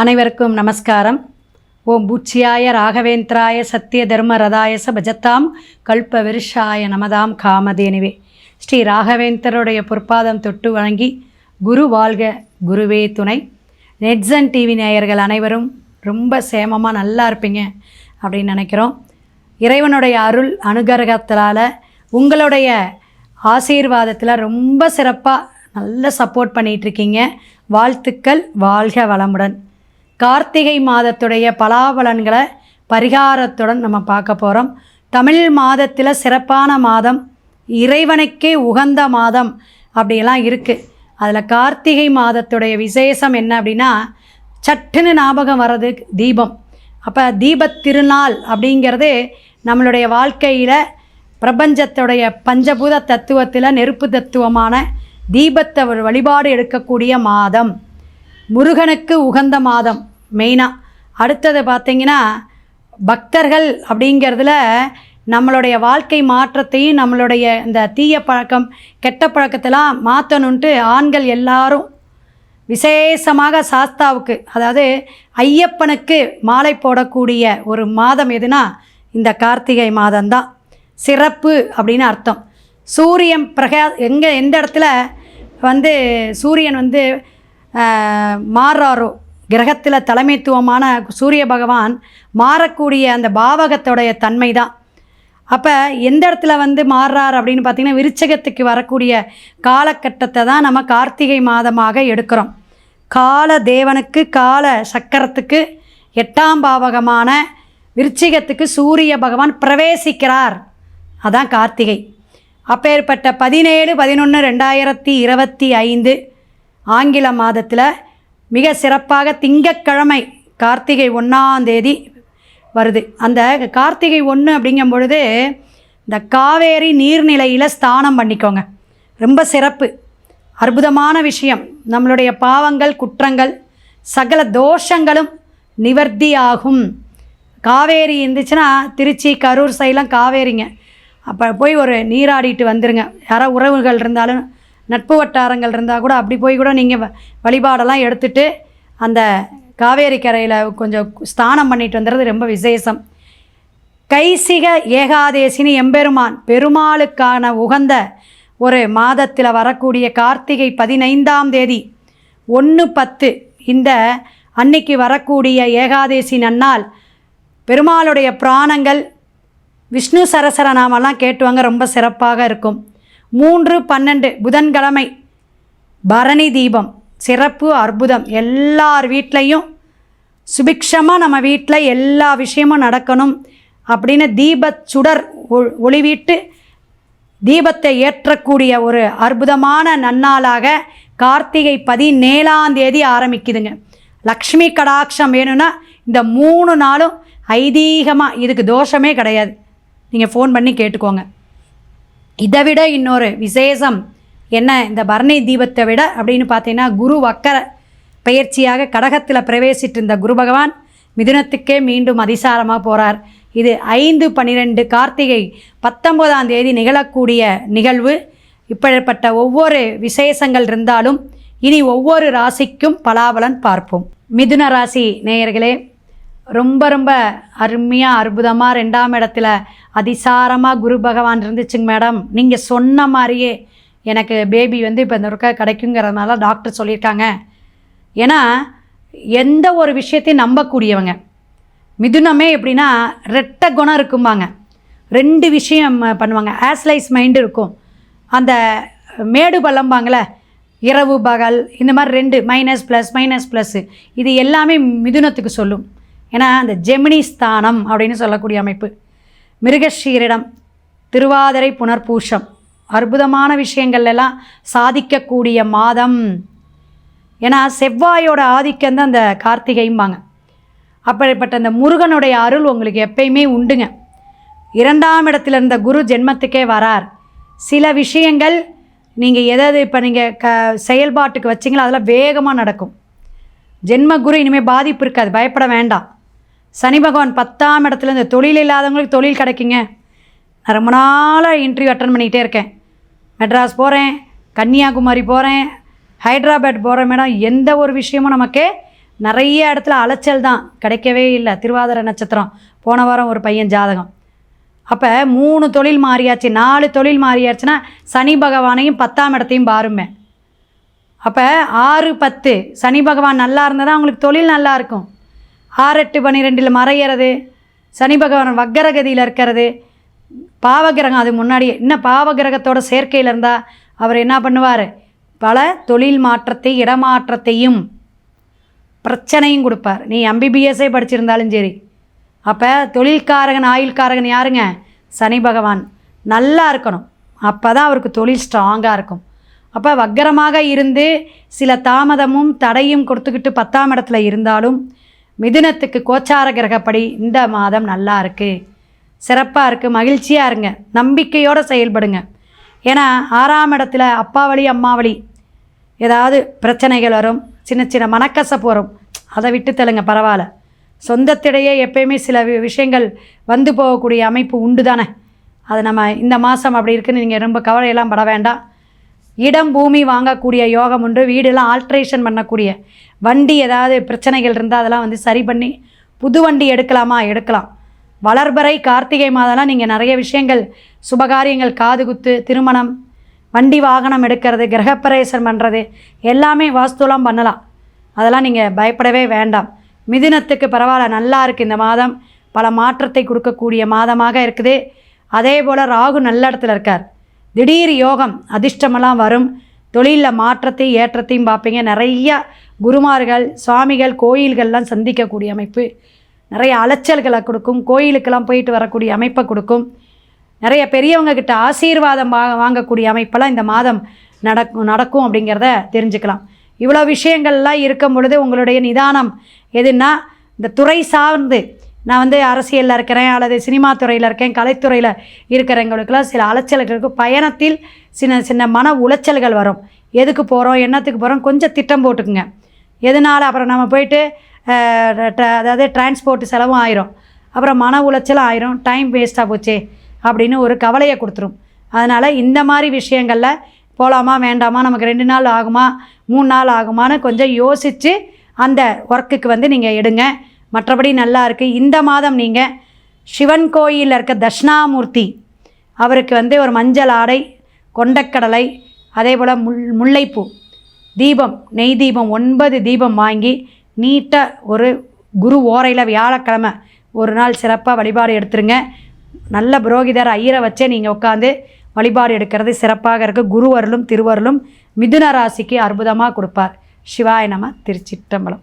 அனைவருக்கும் நமஸ்காரம். ஓம் பூச்சியாய ராகவேந்திராய சத்திய தர்ம ரதாயச பஜத்தாம் கல்ப விருஷாய நமதாம் காமதேனிவே ஸ்ரீ ராகவேந்தருடைய பொற்பாதம் தொட்டு வணங்கி குரு வாழ்க குருவே துணை. நெட்ஸன் டிவி நேயர்கள் அனைவரும் ரொம்ப சேமமாக நல்லா இருப்பீங்க அப்படின்னு நினைக்கிறோம். இறைவனுடைய அருள் அனுகிரகத்தினால உங்களுடைய ஆசீர்வாதத்தில் ரொம்ப சிறப்பாக நல்ல சப்போர்ட் பண்ணிகிட்ருக்கீங்க வாழ்த்துக்கள் வாழ்க வளமுடன். கார்த்திகை மாதத்துடைய பலாபலன்களை பரிகாரத்துடன் நம்ம பார்க்க போகிறோம் தமிழ் மாதத்தில் சிறப்பான மாதம் இறைவனுக்கே உகந்த மாதம் அப்படியெல்லாம் இருக்குது அதில் கார்த்திகை மாதத்துடைய விசேஷம் என்ன அப்படின்னா சட்டுன்னு ஞாபகம் வர்றது தீபம். அப்போ தீபத் திருநாள் அப்படிங்கிறது நம்மளுடைய வாழ்க்கையில் பிரபஞ்சத்துடைய பஞ்சபூத தத்துவத்தில் நெருப்பு தத்துவமான தீபத்தை ஒரு வழிபாடு எடுக்கக்கூடிய மாதம். முருகனுக்கு உகந்த மாதம். மெயினாக அடுத்தது பார்த்திங்கன்னா பக்தர்கள் அப்படிங்கிறதுல நம்மளுடைய வாழ்க்கை மாற்றத்தையும் நம்மளுடைய இந்த தீய பழக்கம் கெட்ட பழக்கத்தெல்லாம் மாற்றணுன்ட்டு ஆண்கள் எல்லாரும் விசேஷமாக சாஸ்தாவுக்கு அதாவது ஐயப்பனுக்கு மாலை போடக்கூடிய ஒரு மாதம் எதுனா இந்த கார்த்திகை மாதம்தான். சிறப்பு அப்படின்னு அர்த்தம். சூரியன் பிரகா எங்கே எந்த இடத்துல வந்து சூரியன் வந்து மாறுறாரோ கிரகத்தில் தலைமைத்துவமான சூரிய பகவான் மாறக்கூடிய அந்த பாவகத்தோடைய தன்மை தான் அப்போ எந்த இடத்துல வந்து மாறுறார் அப்படின்னு பார்த்தீங்கன்னா விருச்சகத்துக்கு வரக்கூடிய காலகட்டத்தை தான் நம்ம கார்த்திகை மாதமாக எடுக்கிறோம். கால தேவனுக்கு கால சக்கரத்துக்கு எட்டாம் பாவகமான விருச்சிகத்துக்கு சூரிய பகவான் பிரவேசிக்கிறார். அதான் கார்த்திகை. அப்பேற்பட்ட பதினேழு பதினொன்று ரெண்டாயிரத்தி இருபத்தி ஐந்து ஆங்கில மாதத்தில் மிக சிறப்பாக திங்கட்கிழமை கார்த்திகை ஒன்றாம் தேதி வருது. அந்த கார்த்திகை ஒன்று அப்படிங்கும் பொழுது இந்த காவேரி நீர்நிலையில் ஸ்தானம் பண்ணிக்கோங்க. ரொம்ப சிறப்பு. அற்புதமான விஷயம். நம்மளுடைய பாவங்கள் குற்றங்கள் சகல தோஷங்களும் நிவர்த்தியாகும் காவேரி இருந்துச்சுன்னா திருச்சி கரூர் சைடெலாம் காவேரிங்க. அப்போ போய் ஒரு நீராடிட்டு வந்துருங்க. யாரோ உறவுகள் இருந்தாலும் நட்பு வட்டாரங்கள் இருந்தால் கூட அப்படி போய் கூட நீங்கள் வழிபாடெல்லாம் எடுத்துட்டு அந்த காவேரி கரையில் கொஞ்சம் ஸ்தானம் பண்ணிட்டு வந்துடுறது ரொம்ப விசேஷம். கைசிக ஏகாதேசினி எம்பெருமான் பெருமாளுக்கான உகந்த ஒரு மாதத்தில் வரக்கூடிய கார்த்திகை பதினைந்தாம் தேதி ஒன்று பத்து இந்த அன்னைக்கு வரக்கூடிய ஏகாதேசி நன்னால் பெருமாளுடைய பிராணங்கள் விஷ்ணு சரசர நாமெல்லாம் கேட்டுவாங்க ரொம்ப சிறப்பாக இருக்கும். மூன்று பன்னெண்டு புதன்கிழமை. பரணி தீபம் சிறப்பு அற்புதம். எல்லார் வீட்லேயும் சுபிக்ஷமாக நம்ம வீட்டில் எல்லா விஷயமும் நடக்கணும் அப்படின்னு தீபச் சுடர் ஒ- ஒளிவிட்டு தீபத்தை ஏற்றக்கூடிய ஒரு அற்புதமான நன்னாளாக கார்த்திகை பதினேழாம் தேதி ஆரம்பிக்குதுங்க. லக்ஷ்மி கடாட்சம் வேணும்னா இந்த மூணு நாளும் ஐதீகமாக இதுக்கு தோஷமே கிடையாது. நீங்கள் ஃபோன் பண்ணி கேட்டுக்கோங்க. இதை விட இன்னொரு விசேஷம் என்ன? இந்த பரணி தீபத்தை விட அப்படின்னு பார்த்தீங்கன்னா குரு வக்கர பயிற்சியாக கடகத்தில் பிரவேசிட்டு இருந்த குரு பகவான் மிதுனத்துக்கே மீண்டும் அதிசாரமாக போகிறார் இது ஐந்து பன்னிரெண்டு கார்த்திகை பத்தொம்போதாம் தேதி நிகழக்கூடிய நிகழ்வு. இப்படிப்பட்ட ஒவ்வொரு விசேஷங்கள் இருந்தாலும் இனி ஒவ்வொரு ராசிக்கும் பலாபலன் பார்ப்போம். மிதுன ராசி நேயர்களே ரொம்ப ரொம்ப அருமையாக அற்புதமாக ரெண்டாம் இடத்துல அதிசாரமாக குரு பகவான் இருந்துச்சுங்க மேடம். நீங்கள் சொன்ன மாதிரியே எனக்கு பேபி வந்து இப்போ இந்த ஒருக்கா கிடைக்குங்கிறதுனால டாக்டர் சொல்லியிருக்காங்க. ஏன்னா எந்த ஒரு விஷயத்தையும் நம்பக்கூடியவங்க. மிதுனமே எப்படின்னா ரெட்ட குணம் இருக்கும்பாங்க. ரெண்டு விஷயம் பண்ணுவாங்க. ஆஸ்லைஸ் மைண்டு இருக்கும். அந்த மேடு பள்ளம்பாங்களே இரவு பகல் இந்த மாதிரி ரெண்டு மைனஸ் ப்ளஸ் மைனஸ் ப்ளஸ்ஸு இது எல்லாமே மிதுனத்துக்கு சொல்லும். ஏன்னா அந்த ஜெமினி ஸ்தானம் அப்படின்னு சொல்லக்கூடிய அமைப்பு. மிருகஷீரிடம் திருவாதிரை புனர்பூஷம் அற்புதமான விஷயங்கள்லாம் சாதிக்கக்கூடிய மாதம். ஏன்னா செவ்வாயோட ஆதிக்கம் தான் அந்த கார்த்திகைம்பாங்க. அப்படிப்பட்ட அந்த முருகனுடைய அருள் உங்களுக்கு எப்பயுமே உண்டுங்க. இரண்டாம் இடத்துல இருந்த குரு ஜென்மத்துக்கே வரார். சில விஷயங்கள் நீங்கள் எதாவது இப்போ நீங்கள் க செயல்பாட்டுக்கு வச்சிங்களோ அதெல்லாம் வேகமாக நடக்கும். ஜென்ம குரு இனிமேல் பாதிப்பு இருக்காது பயப்பட வேண்டாம். சனி பகவான் பத்தாம் இடத்துல இந்த தொழில் இல்லாதவங்களுக்கு தொழில் கிடைக்குங்க. நான் ரொம்ப நாளாக இன்டர்வியூ அட்டன் பண்ணிக்கிட்டே இருக்கேன். மெட்ராஸ் போகிறேன் கன்னியாகுமரி போகிறேன் ஹைதராபாத் போகிறேன் மேடம். எந்த ஒரு விஷயமும் நமக்கு நிறைய இடத்துல அலைச்சல் தான். கிடைக்கவே இல்லை. திருவாதிரை நட்சத்திரம். போன வாரம் ஒரு பையன் ஜாதகம். அப்போ மூணு தொழில் மாறியாச்சு. நாலு தொழில் மாறியாச்சுன்னா சனி பகவானையும் பத்தாம் இடத்தையும் பாருமே அப்போ ஆறு பத்து. சனி பகவான் நல்லா இருந்தால் தான் அவங்களுக்கு தொழில் நல்லா இருக்கும். ஆறு எட்டு பன்னிரெண்டில் மறையிறது சனி பகவான் வக்கரகதியில் இருக்கிறது. பாவகிரகம் அது முன்னாடியே இன்னும் பாவகிரகத்தோட சேர்க்கையில் இருந்தால் அவர் என்ன பண்ணுவார்? பல தொழில் மாற்றத்தை இடமாற்றத்தையும் பிரச்சனையும் கொடுப்பார். நீ எம்பிபிஎஸ்ஸே படிச்சிருந்தாலும் சரி. அப்போ தொழில்காரகன் ஆயுள்காரகன் யாருங்க? சனி பகவான். நல்லா இருக்கணும். அப்போ தான் அவருக்கு தொழில் ஸ்ட்ராங்காக இருக்கும். அப்போ வக்கரமாக இருந்து சில தாமதமும் தடையும் கொடுத்துக்கிட்டு பத்தாம் இடத்துல இருந்தாலும் மிதுனத்துக்கு கோச்சார கிரகப்படி இந்த மாதம் நல்லா இருக்குது சிறப்பாக இருக்குது மகிழ்ச்சியாக இருங்க. நம்பிக்கையோடு செயல்படுங்க. ஏன்னா ஆறாம் இடத்துல அப்பா வழி அம்மா வழி. ஏதாவது பிரச்சனைகள் வரும். சின்ன சின்ன மனக்கசப்பு வரும். அதை விட்டு தெலுங்க பரவாயில்ல. சொந்தத்திடையே எப்பயுமே சில வி- விஷயங்கள் வந்து போகக்கூடிய அமைப்பு உண்டு தானே அது நம்ம இந்த மாதம் அப்படி இருக்குன்னு நீங்கள் ரொம்ப கவலையெல்லாம் பட வேண்டாம். இடம் பூமி வாங்கக்கூடிய யோகம் உண்டு வீடெல்லாம் ஆல்ட்ரேஷன் பண்ணக்கூடிய. வண்டி ஏதாவது பிரச்சனைகள் இருந்தால் அதெல்லாம் வந்து சரி பண்ணி புது வண்டி எடுக்கலாமா? எடுக்கலாம். வளர்பறை கார்த்திகை மாதம்லாம் நீங்கள் நிறைய விஷயங்கள் சுபகாரியங்கள் காது குத்து திருமணம் வண்டி வாகனம் எடுக்கிறது கிரகப்பிரவேசம் பண்ணுறது எல்லாமே வாஸ்துலாம் பண்ணலாம். அதெல்லாம் நீங்கள் பயப்படவே வேண்டாம். மிதுனத்துக்கு பரவாயில்ல நல்லா இருக்குது இந்த மாதம். பல மாற்றத்தை கொடுக்கக்கூடிய மாதமாக இருக்குது. அதே போல் ராகு நல்ல இடத்துல இருக்கார். திடீர் யோகம் அதிர்ஷ்டமெல்லாம் வரும். தொழிலில் மாற்றத்தை ஏற்றத்தையும் பார்ப்பீங்க. நிறைய குருமார்கள் சுவாமிகள் கோயில்கள்லாம் சந்திக்கக்கூடிய அமைப்பு. நிறைய அலைச்சல்களை கொடுக்கும். கோயிலுக்கெல்லாம் போயிட்டு வரக்கூடிய அமைப்பை கொடுக்கும். நிறைய பெரியவங்க கிட்ட ஆசீர்வாதம் வா வாங்கக்கூடிய அமைப்பெல்லாம் இந்த மாதம் நடக்கும் நடக்கும் அப்படிங்கிறத தெரிஞ்சுக்கலாம். இவ்வளோ விஷயங்கள்லாம் இருக்கும் பொழுது உங்களுடைய நிதானம் எதுன்னா இந்த துறை சார்ந்து நான் வந்து அரசியலில் இருக்கிறேன் அல்லது சினிமா துறையில் இருக்கேன் கலைத்துறையில் இருக்கிறவங்களுக்கெல்லாம் சில அலைச்சல்கள் இருக்கும் பயணத்தில் சின்ன சின்ன மன உளைச்சல்கள் வரும். எதுக்கு போகிறோம் என்னத்துக்கு போகிறோம் கொஞ்சம் திட்டம் போட்டுக்குங்க. எதனால்? அப்புறம் நம்ம போயிட்டு அதாவது டிரான்ஸ்போர்ட் செலவும் ஆயிரும். அப்புறம் மன உளைச்சலும் ஆயிரும். டைம் வேஸ்ட்டாக போச்சே அப்படின்னு ஒரு கவலையை கொடுத்துரும். அதனால் இந்த மாதிரி விஷயங்களில் போகலாமா வேண்டாமா நமக்கு ரெண்டு நாள் ஆகுமா மூணு நாள் ஆகுமான்னு கொஞ்சம் யோசித்து அந்த ஒர்க்குக்கு வந்து நீங்கள் எடுங்க. மற்றபடி நல்லா இருக்குது இந்த மாதம் நீங்கள் சிவன் கோயிலில் இருக்க தட்சிணாமூர்த்தி அவருக்கு வந்து ஒரு மஞ்சள் ஆடை கொண்டக்கடலை அதே போல் முல் முல்லைப்பூ தீபம் நெய் தீபம் ஒன்பது தீபம் வாங்கி நீட்டாக ஒரு குரு ஓரையில் வியாழக்கிழமை ஒரு நாள் சிறப்பாக வழிபாடு எடுத்துருங்க. நல்ல புரோகிதர் ஐயரை வச்சே நீங்கள் உட்காந்து வழிபாடு எடுக்கிறது சிறப்பாக இருக்குது குருவருளும் திருவருளும் மிதுன ராசிக்கு அற்புதமாக கொடுப்பார். சிவாய நம திருச்சிற்றம்பலம்.